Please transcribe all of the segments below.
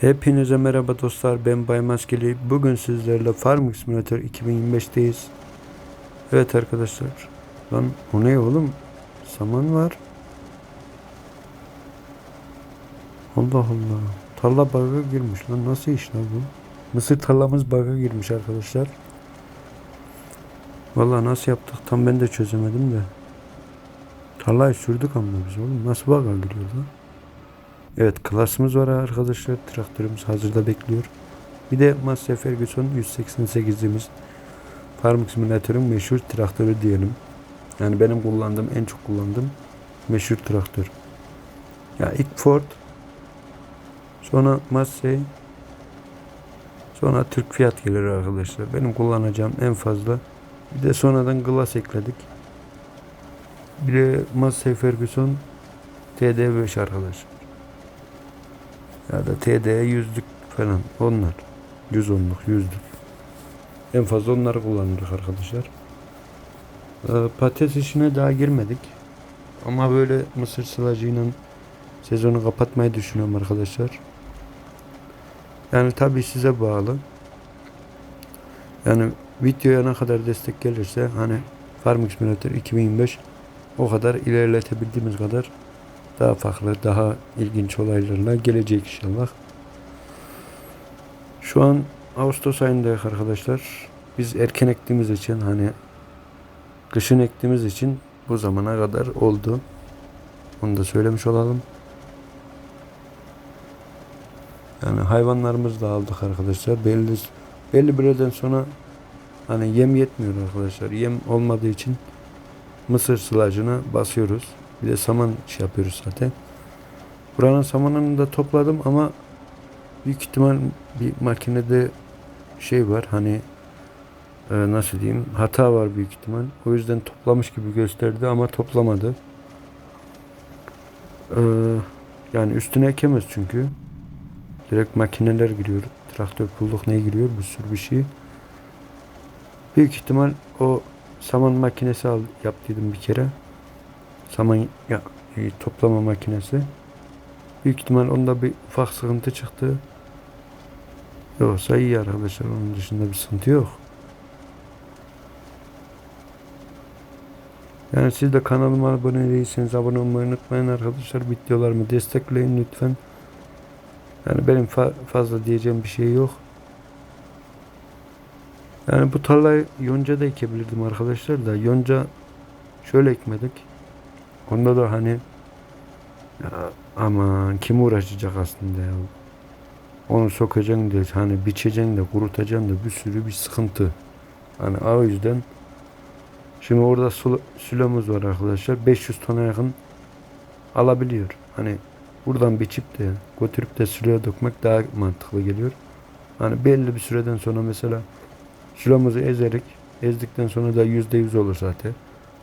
Hepinize merhaba dostlar ben Bay Maskeli. Bugün sizlerle Farming Simulator 2025'teyiz. Evet arkadaşlar. Lan o ne oğlum? Saman var. Allah Allah. Tarla bug'a girmiş lan. Nasıl iş lan bu? Mısır tarlamız bug'a girmiş arkadaşlar. Vallahi nasıl yaptık tam ben de çözemedim de. Tarlayı sürdük ama biz oğlum. Nasıl bug'a giriyor lan? Evet klasımız var arkadaşlar. Traktörümüz hazırda bekliyor. Bir de Massey Ferguson 188'imiz. Farming Simulator'ın meşhur traktörü diyelim. Yani benim kullandığım, en çok kullandığım meşhur traktör. Ya ilk Ford, sonra Massey, sonra Türk Fiat gelir arkadaşlar. Benim kullanacağım en fazla. Bir de sonradan Glass ekledik. Bir de Massey Ferguson TD5 arkadaşlar. Ya da TD'ye yüzlük falan onlar. Yüz onluk yüzlük. En fazla onları kullanırız arkadaşlar. Ee, patates işine daha girmedik. Ama böyle mısır sılacıyla sezonu kapatmayı düşünüyorum arkadaşlar. Yani tabi size bağlı. Yani videoya ne kadar destek gelirse hani Farming Simulator 2025 o kadar ilerletebildiğimiz kadar daha farklı, daha ilginç olaylarla gelecek inşallah. Şu an Ağustos ayındayız arkadaşlar. Biz erken ektiğimiz için hani kışın ektiğimiz için bu zamana kadar oldu. Onu da söylemiş olalım. Yani hayvanlarımızı da aldık arkadaşlar. Belli belli bir sonra hani yem yetmiyor arkadaşlar. Yem olmadığı için mısır sılacına basıyoruz. Bir de saman şey yapıyoruz zaten. Buranın samanını da topladım ama büyük ihtimal bir makinede şey var hani e, nasıl diyeyim hata var büyük ihtimal. O yüzden toplamış gibi gösterdi ama toplamadı. E, yani üstüne ekemez çünkü. Direkt makineler giriyor. Traktör pulluk ne giriyor bir sürü bir şey. Büyük ihtimal o saman makinesi al yaptıydım bir kere saman ya, e, toplama makinesi. Büyük ihtimal onda bir ufak sıkıntı çıktı. Yoksa iyi arkadaşlar. Onun dışında bir sıkıntı yok. Yani siz de kanalıma abone değilseniz abone olmayı unutmayın arkadaşlar. Videolarımı destekleyin lütfen. Yani benim fa fazla diyeceğim bir şey yok. Yani bu tarlayı yonca da ekebilirdim arkadaşlar da yonca şöyle ekmedik. Onda da hani ya aman kim uğraşacak aslında ya. Onu sokacaksın da hani biçeceksin de kurutacaksın da bir sürü bir sıkıntı. Hani o yüzden şimdi orada sul var arkadaşlar. 500 tona yakın alabiliyor. Hani buradan biçip de götürüp de süleye dökmek daha mantıklı geliyor. Hani belli bir süreden sonra mesela sülomuzu ezerik. Ezdikten sonra da yüzde yüz olur zaten.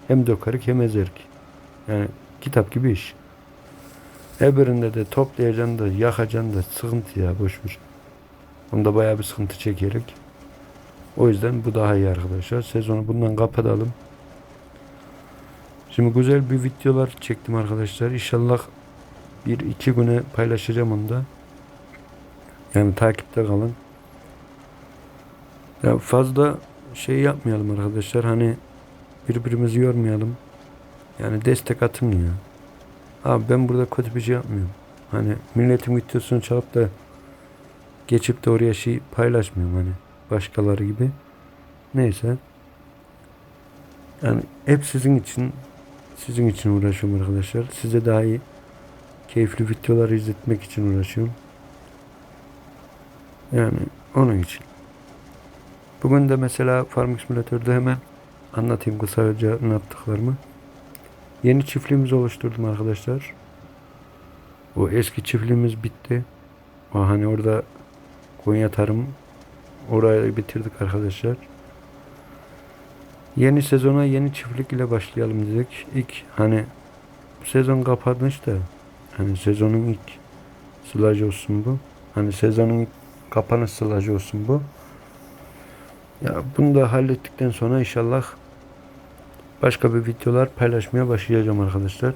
Hem dökerik hem ezerik. Yani kitap gibi iş. Her birinde de toplayacaksın da yakacaksın da sıkıntı ya boşver. Bunda bayağı bir sıkıntı çekerek. O yüzden bu daha iyi arkadaşlar. Sezonu bundan kapatalım. Şimdi güzel bir videolar çektim arkadaşlar. İnşallah bir iki güne paylaşacağım onu da. Yani takipte kalın. Ya fazla şey yapmayalım arkadaşlar. Hani birbirimizi yormayalım. Yani destek ya. Abi ben burada kötü bir şey yapmıyorum. Hani milletin videosunu çalıp da geçip de oraya şey paylaşmıyorum hani başkaları gibi. Neyse. Yani hep sizin için sizin için uğraşıyorum arkadaşlar. Size daha iyi keyifli videolar izletmek için uğraşıyorum. Yani onun için. Bugün de mesela Farming Simulator'da hemen anlatayım kısaca ne yaptıklarımı. Yeni çiftliğimizi oluşturdum arkadaşlar. O eski çiftliğimiz bitti. O hani orada Konya tarım orayı bitirdik arkadaşlar. Yeni sezona yeni çiftlik ile başlayalım dedik. İlk hani sezon kapanmış da hani sezonun ilk sılacı olsun bu. Hani sezonun ilk kapanış sılacı olsun bu. Ya bunu da hallettikten sonra inşallah başka bir videolar paylaşmaya başlayacağım arkadaşlar.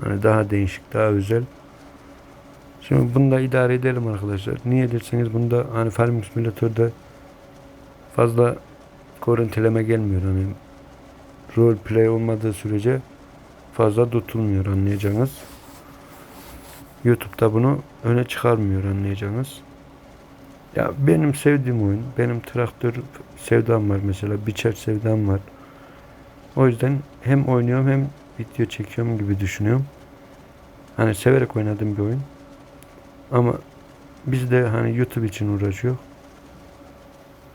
Hani daha değişik, daha özel. Şimdi bunu da idare edelim arkadaşlar. Niye derseniz bunda hani Farming Simulator'da fazla görüntüleme gelmiyor. Hani role play olmadığı sürece fazla tutulmuyor anlayacağınız. YouTube'da bunu öne çıkarmıyor anlayacağınız. Ya benim sevdiğim oyun, benim traktör sevdam var mesela, biçer sevdam var. O yüzden hem oynuyorum hem video çekiyorum gibi düşünüyorum. Hani severek oynadığım bir oyun. Ama biz de hani YouTube için uğraşıyor.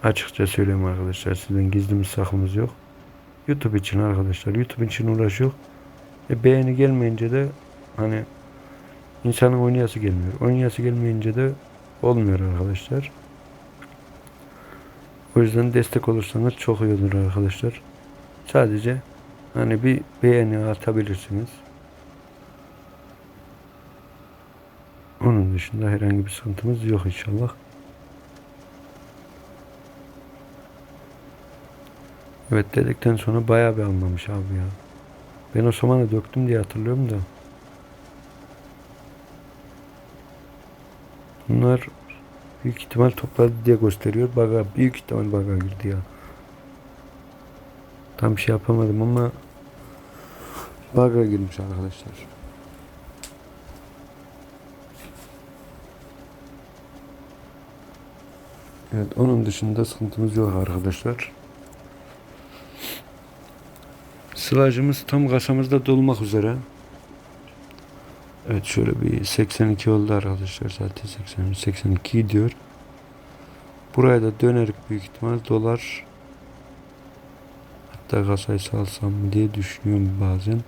Açıkça söyleyeyim arkadaşlar. Sizden gizlimiz saklımız yok. YouTube için arkadaşlar. YouTube için uğraşıyor. E beğeni gelmeyince de hani insanın oynayası gelmiyor. Oynayası gelmeyince de olmuyor arkadaşlar. O yüzden destek olursanız çok iyi olur arkadaşlar. Sadece hani bir beğeni atabilirsiniz. Onun dışında herhangi bir sıkıntımız yok inşallah. Evet dedikten sonra bayağı bir almamış abi ya. Ben o zamanı döktüm diye hatırlıyorum da. Bunlar büyük ihtimal topladı diye gösteriyor. Baga büyük ihtimal baga girdi ya. Tam şey yapamadım ama baga girmiş arkadaşlar. Evet onun dışında sıkıntımız yok arkadaşlar. Sılacımız tam kasamızda dolmak üzere. Evet şöyle bir 82 oldu arkadaşlar zaten 80 82 gidiyor. Buraya da dönerik büyük ihtimal dolar. Hatta kasayı salsam diye düşünüyorum bazen.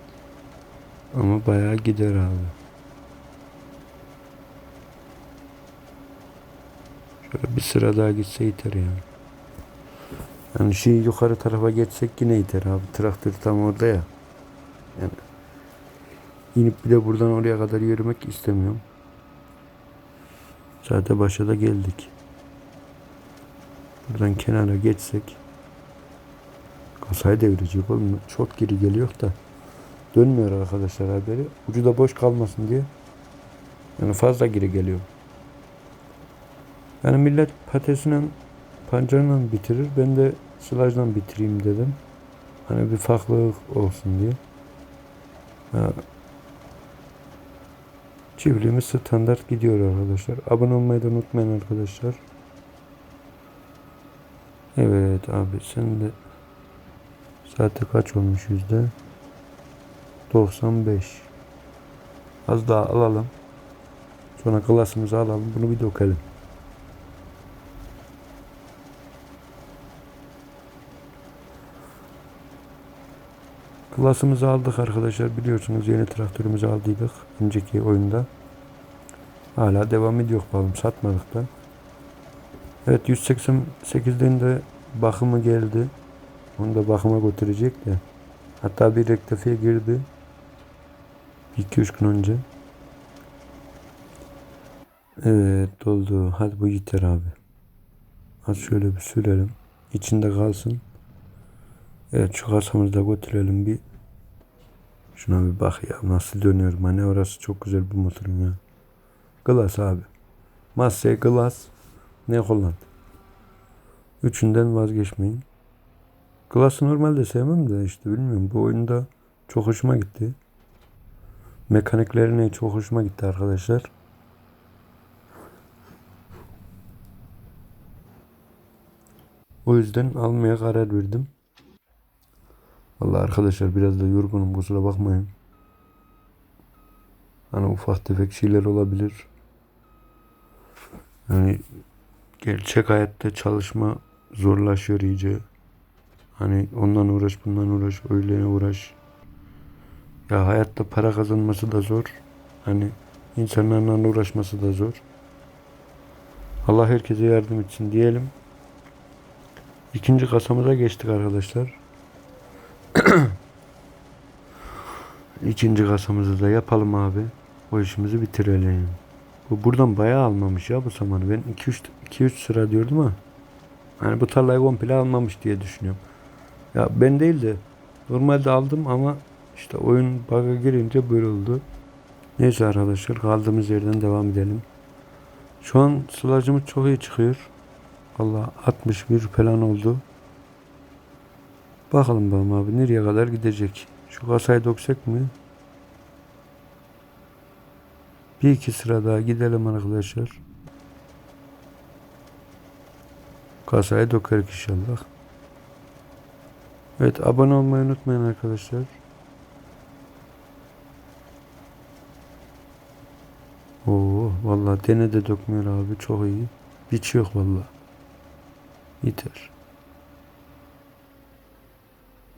Ama bayağı gider abi. Şöyle bir sıra daha gitse yeter yani. Yani şey yukarı tarafa geçsek yine yeter abi. Traktör tam orada ya. Yani inip bir de buradan oraya kadar yürümek istemiyorum. Zaten başa da geldik. Buradan kenara geçsek kasayı devirecek oğlum. Çok geri geliyor da dönmüyor arkadaşlar haberi. Ucu da boş kalmasın diye. Yani fazla geri geliyor. Yani millet patatesle pancarla bitirir. Ben de sılajla bitireyim dedim. Hani bir farklılık olsun diye. Ha. Çiftliğimiz standart gidiyor arkadaşlar. Abone olmayı da unutmayın arkadaşlar. Evet abi sen de saate kaç olmuş yüzde? 95. Az daha alalım. Sonra klasımızı alalım. Bunu bir dökelim. Klasımızı aldık arkadaşlar. Biliyorsunuz yeni traktörümüzü aldıydık. Önceki oyunda. Hala devam ediyor bakalım. Satmadık da. Evet 188'den de bakımı geldi. Onu da bakıma götürecek de. Hatta bir rektifiye girdi. 2-3 gün önce. Evet doldu. Hadi bu yeter abi. Az şöyle bir sürelim. İçinde kalsın. Evet şu kasamızı da götürelim bir. Şuna bir bak ya nasıl dönüyor. Manevrası çok güzel bu motorun ya. Glass abi. Massey Glass. Ne kullan? Üçünden vazgeçmeyin. Glass'ı normalde sevmem de işte bilmiyorum. Bu oyunda çok hoşuma gitti. Mekaniklerine çok hoşuma gitti arkadaşlar. O yüzden almaya karar verdim. Vallahi arkadaşlar biraz da yorgunum kusura bakmayın. Hani ufak tefek şeyler olabilir. Yani gerçek hayatta çalışma zorlaşıyor iyice. Hani ondan uğraş bundan uğraş öyle uğraş. Ya hayatta para kazanması da zor. Hani insanlarla uğraşması da zor. Allah herkese yardım etsin diyelim. İkinci kasamıza geçtik arkadaşlar. İkinci kasamızı da yapalım abi. O işimizi bitirelim. Bu buradan bayağı almamış ya bu zamanı. Ben 2-3 2-3 sıra diyordum ha. Hani bu tarlayı komple almamış diye düşünüyorum. Ya ben değil de normalde aldım ama işte oyun bug'a girince böyle oldu. Neyse arkadaşlar kaldığımız yerden devam edelim. Şu an sılacımız çok iyi çıkıyor. Valla 61 falan oldu. Bakalım bakalım abi nereye kadar gidecek. Şu kasayı döksek mi? Bir iki sıra daha gidelim arkadaşlar. Kasayı dökerik inşallah. Evet abone olmayı unutmayın arkadaşlar. Oo vallahi dene de dökmüyor abi çok iyi. Hiç yok vallahi. Yeter.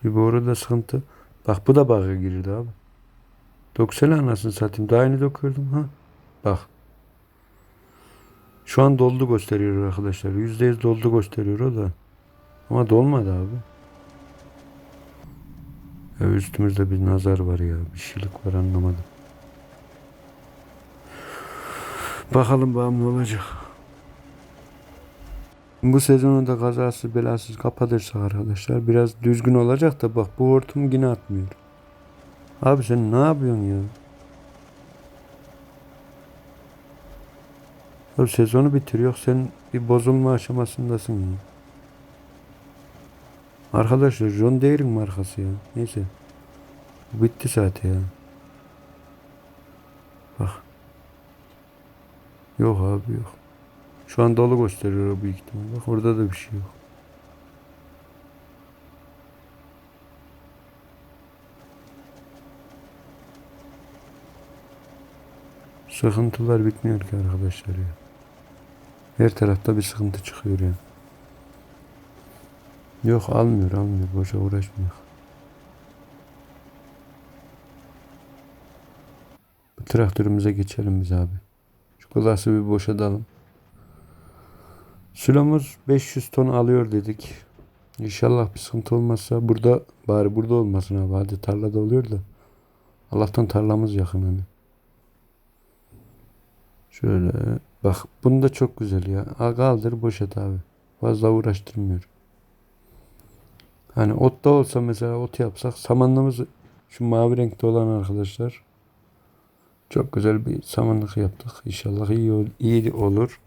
Bir boru da sıkıntı. Bak bu da bug'a girdi abi. Döksene anasını satayım. Daha yeni döküyordum ha. Bak. Şu an doldu gösteriyor arkadaşlar. Yüzde yüz doldu gösteriyor o da. Ama dolmadı abi. Ya üstümüzde bir nazar var ya. Bir şeylik var anlamadım. Bakalım bakalım ne olacak. Bu sezonu da kazasız belasız kapatırsak arkadaşlar biraz düzgün olacak da bak bu hortum yine atmıyor. Abi sen ne yapıyorsun ya? Ya sezonu bitiriyor sen bir bozulma aşamasındasın ya. Arkadaşlar John Deere'in markası ya. Neyse. Bitti zaten ya. Bak. Yok abi yok. Şu an dolu gösteriyor büyük ihtimal. Bak orada da bir şey yok. Sıkıntılar bitmiyor ki arkadaşlar ya. Her tarafta bir sıkıntı çıkıyor ya. Yok almıyor almıyor. Boşa uğraşmıyor. Bu traktörümüze geçelim biz abi. Şu klası bir boşadalım. Sülomuz 500 ton alıyor dedik. İnşallah bir sıkıntı olmazsa burada bari burada olmasın abi. Hadi tarlada oluyor da. Allah'tan tarlamız yakın hani. Şöyle bak bunu da çok güzel ya. Al kaldır boşalt abi. Fazla uğraştırmıyor. Hani ot da olsa mesela ot yapsak samanlığımız şu mavi renkte olan arkadaşlar çok güzel bir samanlık yaptık. İnşallah iyi, iyi olur.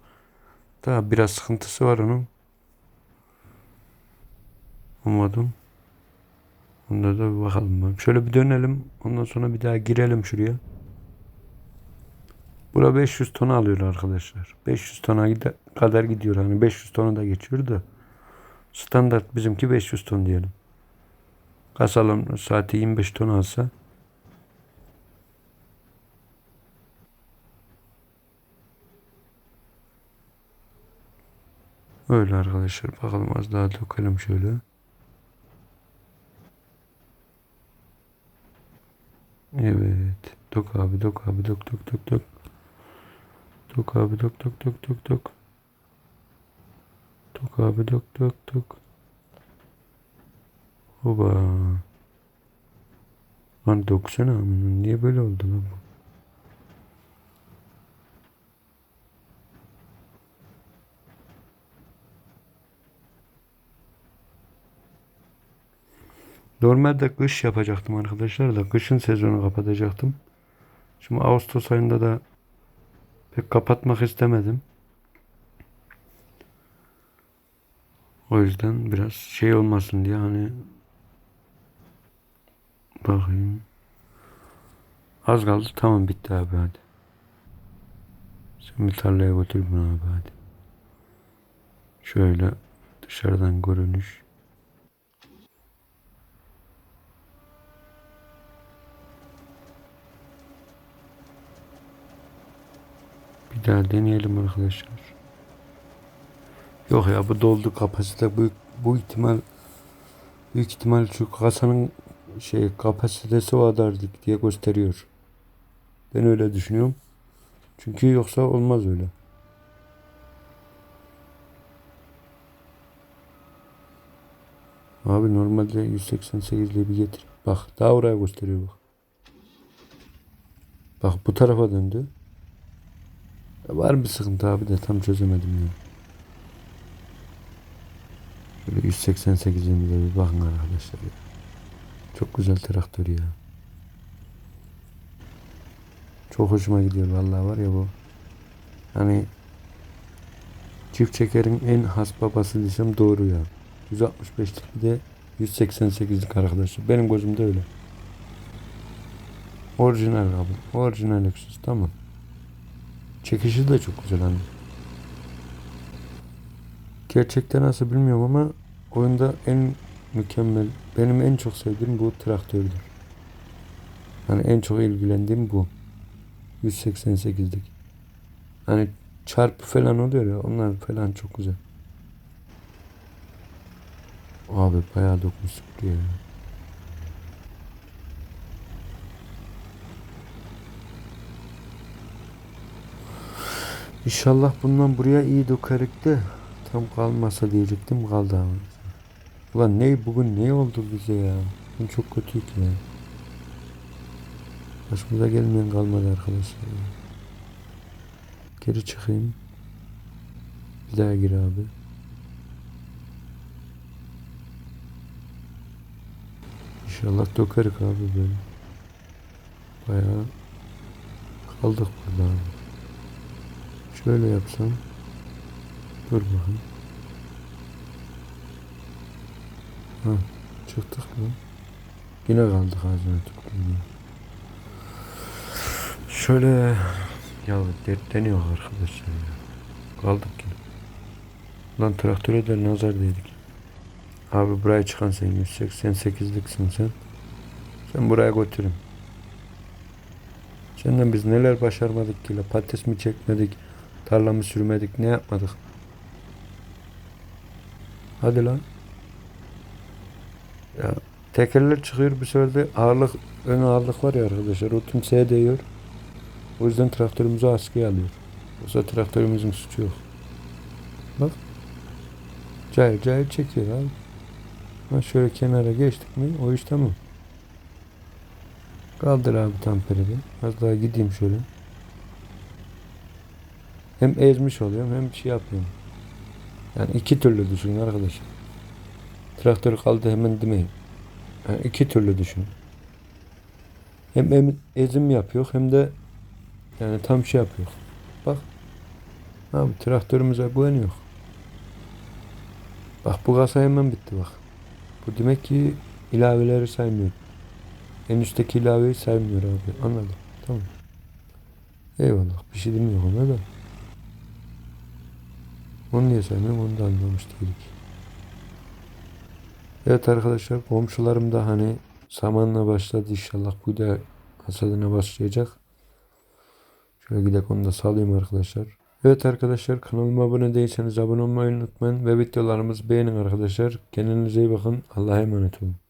Daha biraz sıkıntısı var onun. Umadım. Onda da bir bakalım. Şöyle bir dönelim. Ondan sonra bir daha girelim şuraya. Bura 500 ton alıyor arkadaşlar. 500 tona kadar gidiyor. Hani 500 tonu da geçiyor da. Standart bizimki 500 ton diyelim. Kasalım saati 25 ton alsa. Öyle arkadaşlar. Bakalım az daha dökelim şöyle. Evet. Dök abi dök abi dök dök dök dök. Dök abi dök dök dök dök dök. Dök abi dök dök dök. Hoba. Lan döksene amına. Niye böyle oldu lan bu? Normalde kış yapacaktım arkadaşlar da kışın sezonu kapatacaktım. Şimdi Ağustos ayında da pek kapatmak istemedim. O yüzden biraz şey olmasın diye hani bakayım. Az kaldı tamam bitti abi hadi. Sen bir tarlaya götür bunu abi hadi. Şöyle dışarıdan görünüş. Bir daha deneyelim arkadaşlar. Yok ya bu doldu kapasite büyük bu ihtimal büyük ihtimal şu kasanın şey kapasitesi o kadardık diye gösteriyor. Ben öyle düşünüyorum. Çünkü yoksa olmaz öyle. Abi normalde 188 ile bir getir. Bak daha oraya gösteriyor bak. Bak bu tarafa döndü. Var bir sıkıntı abi de tam çözemedim ya. Şöyle 188'in de bir bakın arkadaşlar. Çok güzel traktör ya. Çok hoşuma gidiyor vallahi var ya bu. Hani çift çekerin en has babası desem doğru ya. 165'lik bir de 188'lik arkadaşlar. Benim gözümde öyle. Orijinal abi. Orijinal Lexus tamam. Çekişi de çok güzel hani. Gerçekten nasıl bilmiyorum ama oyunda en mükemmel, benim en çok sevdiğim bu traktördür. Hani en çok ilgilendiğim bu. 188'lik. Hani çarpı falan oluyor ya onlar falan çok güzel. Abi bayağı dokunmuştuk ya. İnşallah bundan buraya iyi dökerik de tam kalmasa diyecektim kaldı ama. Ulan ne bugün ne oldu bize ya? Bugün çok kötüydü ya. Başımıza gelmeyen kalmadı arkadaşlar. ya. Geri çıkayım. Bir daha gir abi. İnşallah dökerik abi böyle. Bayağı kaldık burada abi. Şöyle yapsam. Dur bakayım. Ha, çıktık mı? Yine kaldık ağzına tükürüm. Şöyle ya dertleniyor arkadaşlar ya. Kaldık yine. Lan traktöre de nazar değdik. Abi buraya çıkan sen 188'liksin sen. Sen buraya götürün. Senden biz neler başarmadık ki la patates mi çekmedik, tarla mı sürmedik, ne yapmadık? Hadi lan. Ya tekerler çıkıyor bu sefer de ağırlık, ön ağırlık var ya arkadaşlar o kimseye değiyor. O yüzden traktörümüzü askıya alıyor. Yoksa traktörümüzün suçu yok. Bak. Cayır cayır çekiyor abi. Ha şöyle kenara geçtik mi o iş tamam. Kaldır abi tamperede. Az daha gideyim şöyle. Hem ezmiş oluyorum hem şey yapıyorum. Yani iki türlü düşünün arkadaşlar. Traktör kaldı hemen demeyin. Yani iki türlü düşün. Hem em- ezim yapıyor hem de yani tam şey yapıyor. Bak. Abi traktörümüze güveniyor. Bak bu kasa hemen bitti bak. Bu demek ki ilaveleri saymıyor. En üstteki ilaveyi saymıyor abi. Anladım. Tamam. Eyvallah. Bir şey demiyor ona da. Onu niye saymıyorum onu da anlamış değilik. Evet arkadaşlar komşularım da hani samanla başladı inşallah bu da hasadına başlayacak. Şöyle gidelim onu da salayım arkadaşlar. Evet arkadaşlar kanalıma abone değilseniz abone olmayı unutmayın ve videolarımızı beğenin arkadaşlar. Kendinize iyi bakın. Allah'a emanet olun.